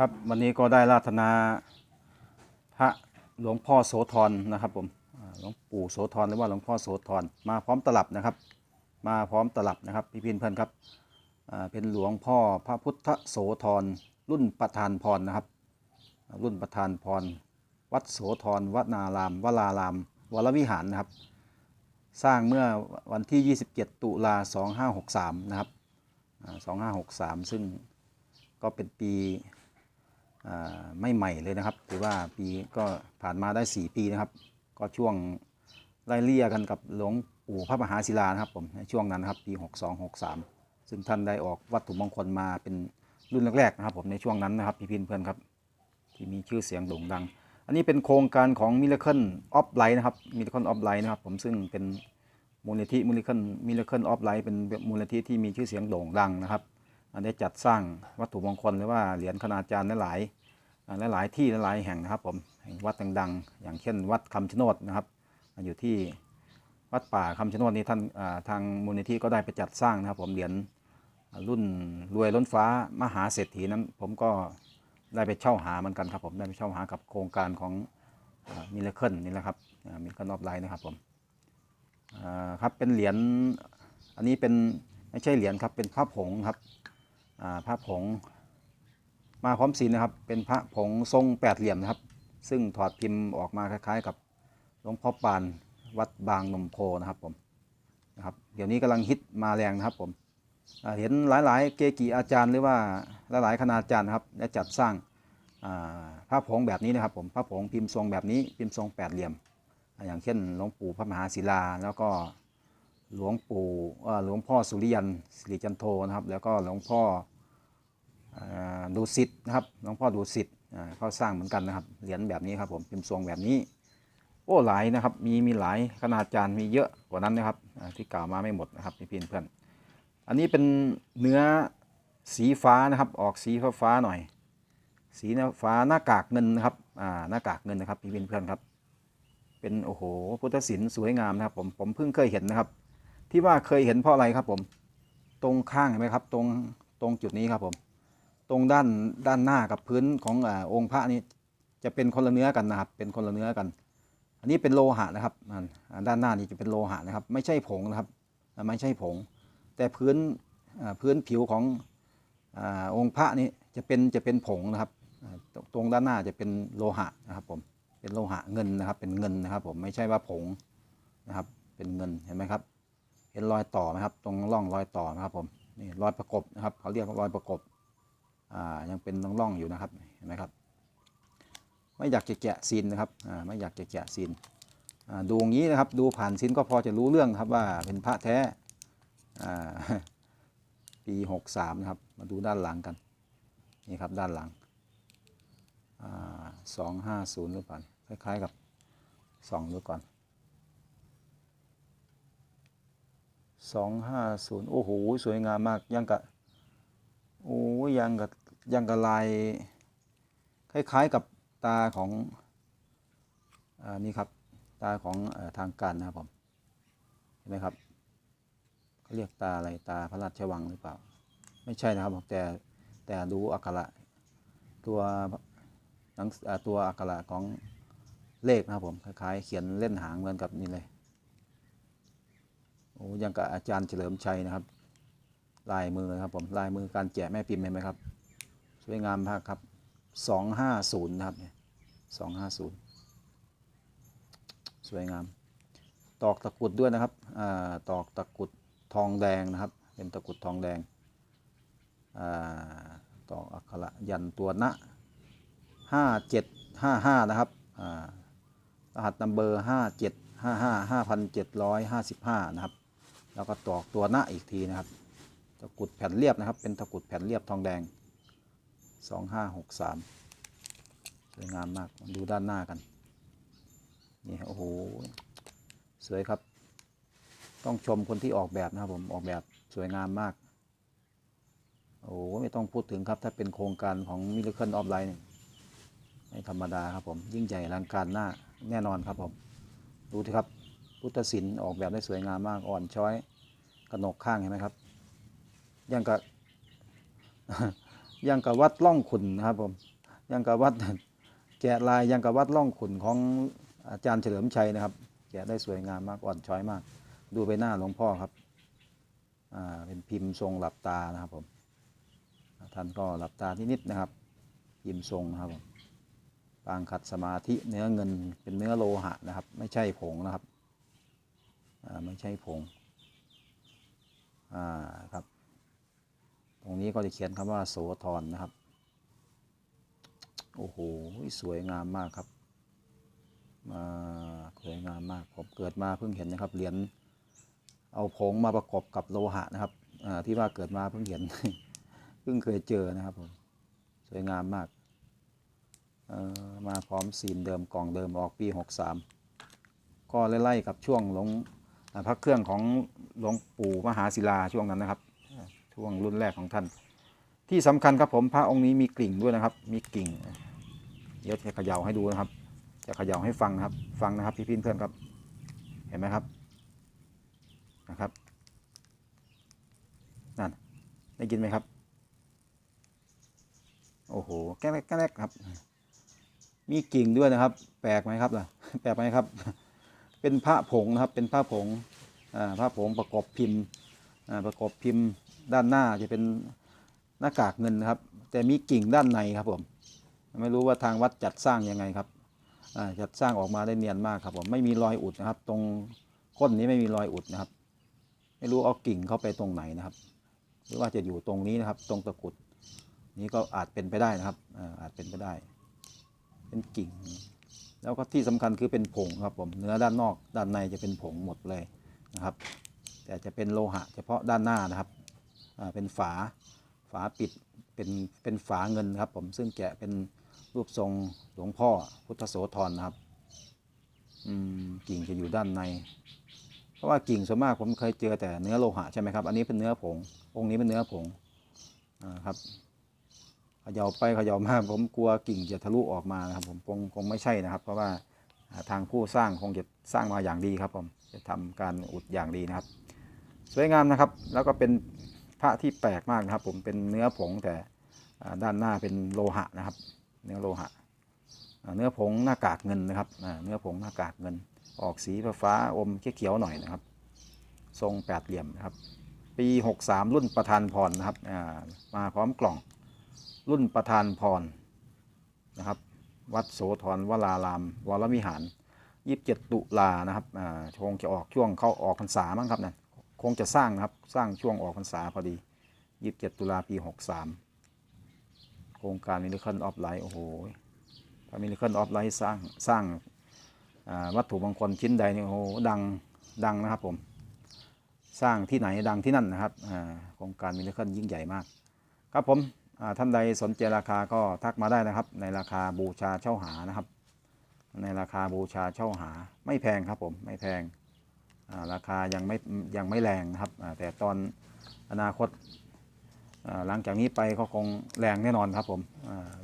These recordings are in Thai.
ครับวันนี้ก็ได้ราธนาพระหลวงพ่อโสธรนะครับผมหลวงปู่โสธรหรือว่าหลวงพ่อโสธรมาพร้อมตลับนะครับ มาพร้อมตลับนะครับพี่พินเพื่อนครับเป็นหลวงพ่อพระพุทธโสธรรุ่นประธานพรนะครับ รุ่นประธานพร วัดโสธรวัดนารามวราราม วรวิหารนะครับ สร้างเมื่อวันที่ 27 ตุลา2563 นะครับอ่า2563 ซึ่งก็เป็นปี ไม่ใหม่เลยนะครับ ถือว่าปีก็ผ่านมาได้ 4 ปีนะครับ ก็ช่วงไล่เลี่ยกันกับหลวงปู่พระมหาศิลานะครับผมในช่วงนั้นนะครับปี 62 63 ซึ่งท่านได้ออกวัตถุมงคลมาเป็นรุ่นแรกๆนะครับผมในช่วงนั้นนะครับพี่พินเพื่อนครับที่มีชื่อเสียงโด่งดัง อันนี้เป็นโครงการของ Miracle of Light นะครับ Miracle of Light นะครับผมซึ่งเป็นมูลนิธิ Miracle Miracle of Light เป็นมูลนิธิที่มีชื่อเสียงโด่งดังนะครับ ได้จัดสร้างวัตถุมงคลหรือว่าเหรียญคณาจารย์หลายหลายที่หลายแห่งนะครับผมแห่งวัดดังๆ อย่างเช่น วัดคำชะโนดนะครับ อยู่ที่วัดป่าคำชะโนดนี้ท่านทางมูลนิธิก็ได้ไปจัดสร้างนะครับ ผมเหรียญรุ่นรวยล้นฟ้ามหาเศรษฐีนั้น ผมก็ได้ไปเช่าหาเหมือนกันครับผมได้ไปเช่าหากับโครงการของมิเลเคิลนี่แหละครับมิเลเคิลออฟไลน์นะครับผมครับเป็นเหรียญอันนี้เป็นไม่ใช่เหรียญครับเป็นพระผงครับ พระผงมาพร้อมศีลนะครับ เป็นพระผงทรงแปดเหลี่ยมนะครับ ซึ่งถอดพิมพ์ออกมาคล้ายๆ กับหลวงพ่อปานวัดบางนมโพนะครับผมนะครับเดี๋ยวนี้กำลังฮิตมาแรงนะครับผมเห็นหลายๆ เกจิอาจารย์หรือว่าหลายๆคณาจารย์ครับได้จัดสร้างพระผงแบบนี้นะครับผมพระผงพิมพ์ทรงแบบนี้พิมพ์ทรงแปดเหลี่ยม อย่างเช่นหลวงปู่พระมหาศิลา แล้วก็หลวงปู่หลวงพ่อสุริยันสิริจันโทนะครับ แล้วก็หลวงพ่อ ดุสิตนะครับหลวงพ่อดุสิตอ่าเขาสร้างเหมือนกันนะครับเหรียญแบบนี้ครับผมเป็นทรงแบบนี้ โอ้หลายนะครับมีมีหลายคณาดจารย์มีเยอะกว่านั้นนะครับที่กล่าวมาไม่หมดนะครับพี่พี่เพื่อนอันนี้เป็นเนื้อสีฟ้านะครับออกสีฟ้าฟ้าหน่อย สีฟ้าหน้ากากเงินนะครับหน้ากากเงินนะครับพี่พี่เพื่อนครับ เป็นโอ้โหพุทธศิลป์สวยงามนะครับผมผมเพิ่งเคยเห็นนะครับ ที่ว่าเคยเห็นเพราะอะไรครับผมตรงข้างเห็นไหมครับ ตรงตรงจุดนี้ครับผม ตรงด้านด้านหน้ากับพื้นของอองค์พระนี้จะเป็นคนละเนื้อกันนะครับ เป็นคนละเนื้อกัน อันนี้เป็นโลหะนะครับด้านหน้านี่จะเป็นโลหะนะครับ ไม่ใช่ผงนะครับ ไม่ใช่ผง แต่พื้นพื้นผิวขององค์พระนี้จะเป็นจะเป็นผงนะครับ ตรงตรงด้านหน้าจะเป็นโลหะนะครับผมเป็นโลหะเงินนะครับ เป็นเงินนะครับ ผมไม่ใช่ว่าผงนะครับ เป็นเงินเห็นไหมครับ เห็นรอยต่อไหมครับ ตรงร่องรอยต่อนะครับผมนี่รอยประกบนะครับเขาเรียกว่ารอยประกบ อ่ายังเป็นร่องๆอยู่นะครับเห็นไหมครับ ไม่อยากจะแกะซีนนะครับอ่าไม่อยากจะแกะซีนอ่าดูอย่างนี้นะครับ ดูผ่านซีนก็พอจะรู้เรื่องครับว่าเป็นพระแท้อ่าปีหกสามนะครับ มาดูด้านหลังกันนี่ครับด้านหลังสองห้าศูนย์หรือเปล่าคล้ายๆกับสองดูก่อนสองห้าศูนย์โอ้โห สวยงามมากยังกับโอ้ยยังกับ ยังกับลาย คล้ายๆกับตาของอ่านี่ครับตาของอทางการนะครับผมเห็นไหมครับเขาเรียกตาอะไรตาพระราชวังหรือเปล่า ไม่ใช่นะครับผมแต่แต่ดูอักขระตัวหนังตัวอักขระของเลขนะครับผมคล้ายๆเขียนเล่นหางเหมือนกับนี่เลยโอ้ยังกับอาจารย์เฉลิมชัยนะครับ ลายมือนะครับผมลายมือการแจกแม่พิมพ์เห็นไหมครับ สวยงามมากครับสองห้าศูนย์นะครับสองห้าศูนย์สวยงาม ตอกตะกรุดด้วยนะครับอ่าตอกตะกรุดทองแดงนะครับ เป็นตะกรุดทองแดงอ่าตอกอักขระยันตัวนะห้าเจ็ดห้าห้านะครับอ่ารหัสนัมเบอร์ห้าเจ็ดห้าห้าห้าพันเจ็ดร้อยห้าสิบห้านะครับ แล้วก็ตอกตัวหน้าอีกทีนะครับ ตะกรุดแผ่นเรียบนะครับ เป็นตะกรุดแผ่นเรียบทองแดง สองห้าหกสามสวยงามมาก ดูด้านหน้ากัน นี่โอ้โห สวยครับ ต้องชมคนที่ออกแบบนะครับผม ออกแบบสวยงามมาก โอ้โหไม่ต้องพูดถึงครับ ถ้าเป็นโครงการของ Miracle of Light เนี่ยไม่ธรรมดาครับผม ยิ่งใหญ่ลังการหน้าแน่นอนครับผม ดูสิครับ พุทธศิลป์ออกแบบได้สวยงามมาก อ่อนช้อย กระหนกข้างเห็นไหมครับ ยังกับ ยังกับวัดล่องขุนนะครับผมยังกับวัดแกะลายยังกับวัดล่องขุนของอาจารย์เฉลิมชัยนะครับ แกะได้สวยงามมากอ่อนช้อยมาก ดูไปหน้าหลวงพ่อครับอ่าเป็นพิมพ์ทรงหลับตานะครับผมท่านก็หลับตานิดๆนะครับ พิมพ์ทรงนะครับผมปางขัดสมาธิเนื้อเงินเป็นเนื้อโลหะนะครับ ไม่ใช่ผงนะครับอ่าไม่ใช่ผงอ่าครับ รงนี้ก็จะเขียนคำว่าโสธรนะครับ โอ้โห สวยงามมากครับมาสวยงามมาก ผมเกิดมาเพิ่งเห็นนะครับ เหรียญเอาผงมาประกอบกับโลหะนะครับที่ว่าเกิดมาเพิ่งเห็น เพิ่งเคยเจอนะครับผม สวยงามมาก มาพร้อมซีนเดิมกล่องเดิมออกปี 63 ก็ไล่ๆกับช่วงหลงพระเครื่องของหลวงปู่มหาศิลาช่วงนั้นนะครับ ช่วงรุ่นแรกของท่าน ที่สำคัญครับผมพระองค์นี้มีกลิ่งด้วยนะครับ มีกลิ่ง เดี๋ยวจะเขย่าให้ดูนะครับ จะเขย่าให้ฟังนะครับ ฟังนะครับพี่พี่เพื่อนครับ เห็นไหมครับนะครับนั่นได้ยินไหมครับ โอ้โหแก๊กแก๊กครับ มีกิ่งด้วยนะครับ แปลกไหมครับล่ะแปลกไหมครับ เป็นพระผงนะครับ เป็นพระผงอ่าพระผงประกอบพิมพ์ ประกอบพิมพ์ด้านหน้าจะเป็นหน้ากากเงินนะครับ แต่มีกิ่งด้านในครับผม ไม่รู้ว่าทางวัดจัดสร้างยังไงครับจัดสร้างออกมาได้เนียนมากครับผมไม่มีรอยอุดนะครับ ตรงก้นนี้ไม่มีรอยอุดนะครับ ไม่รู้เอากิ่งเข้าไปตรงไหนนะครับ หรือว่าจะอยู่ตรงนี้นะครับ ตรงตะกุดนี้ก็อาจเป็นไปได้นะครับอาอาจเป็นไปได้ เป็นกิ่ง แล้วก็ที่สำคัญคือเป็นผงครับผมเนื้อด้านนอกด้านในจะเป็นผงหมดเลยนะครับ แต่จะเป็นโลหะ เฉพาะด้านหน้านะครับเป็นฝาฝาปิดเป็นเป็นฝาเงินครับ ผมซึ่งแกะเป็นรูปทรงหลวงพ่อพุทธโสธรนะครับกิ่งจะอยู่ด้านใน เพราะว่ากิ่งส่วนมากผมเคยเจอแต่เนื้อโลหะใช่ไหมครับ อันนี้เป็นเนื้อผง องค์นี้เป็นเนื้อผงอ่าครับเขย่าไปเขย่ามาผมกลัวกิ่งจะทะลุออกมานะครับผมคงคงไม่ใช่นะครับ เพราะว่าอ่าทางผู้สร้างคงจะสร้างมาอย่างดีครับผมจะทำการอุดอย่างดีนะครับ สวยงามนะครับ แล้วก็เป็นพระที่แปลกมากนะครับ ผมเป็นเนื้อผงแต่ด้านหน้าเป็นโลหะนะครับ เนื้อโลหะ เนื้อผงหน้ากากเงินนะครับเนื้อผงหน้ากากเงิน ออกสีฟ้าอมเขียวๆหน่อยนะครับ ทรงแปดเหลี่ยมนะครับ ปี 63 รุ่นประธานพรนะครับมาพร้อมกล่องรุ่นประธานพรนะครับ วัดโสธรวราราม วรวิหาร 27 ตุลานะครับอ่าคงจะออกช่วงเข้าออกพรรษามั้งครับนะ คงจะสร้างนะครับ สร้างช่วงออกพรรษาพอดี27ตุลาปี63โครงการมิลเคิลออฟไลท์โอ้โหพระมิลเคิลออฟไลท์สร้างสร้างวัตถุมงคลชิ้นใดเนี่ยโอ้โหดังดังนะครับผมสร้างที่ไหนดังที่นั่นนะครับโครงการมิลเคิลยิ่งใหญ่มาก ครับผมท่านใดสนใจราคาก็ทักมาได้นะครับ ในราคาบูชาเช่าหานะครับ ในราคาบูชาเช่าหาไม่แพงครับผมไม่แพง ราคายังไม่ยังไม่แรงนะครับแต่ตอนอนาคตหลังจากนี้ไปก็คงแรงแน่นอนครับผม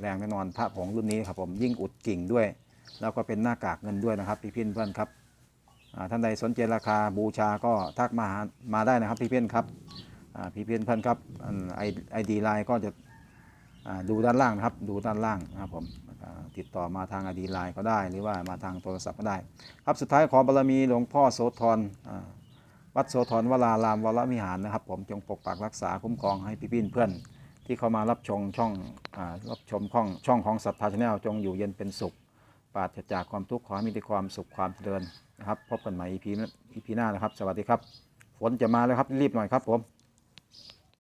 แรงแน่นอนพระผงรุ่นนี้ครับผมยิ่งอุดกิ่งด้วย แล้วก็เป็นหน้ากากเงินด้วยนะครับพี่พี่เพื่อนครับท่านใดสนใจราคาบูชาก็ทักมาหามาได้นะครับพี่เพื่อนครับพี่เพื่อนเพื่อนครับไอไอดีไลน์ก็จะดูด้านล่างนะครับ ดูด้านล่างนะครับผม ติดต่อมาทางอดีไลน์ก็ได้ หรือว่ามาทางโทรศัพท์ก็ได้ ครับสุดท้ายขอบารมีหลวงพ่อโสธรวัดโสธรวรารามวรวิหารนะครับ ผมจงปกปักรักษาคุ้มครองให้พี่พี่เพื่อนที่เข้ามารับชมช่องอรับชมช่องช่องของสัทธาชาแนลจงอยู่เย็นเป็นสุขปราศจากความทุกข์ขอให้มีแต่ความสุขความเจริญนะครับ พบกันใหม่ EP อีพีหน้านะครับ สวัสดีครับ ฝนจะมาแล้วครับรีบหน่อยครับผม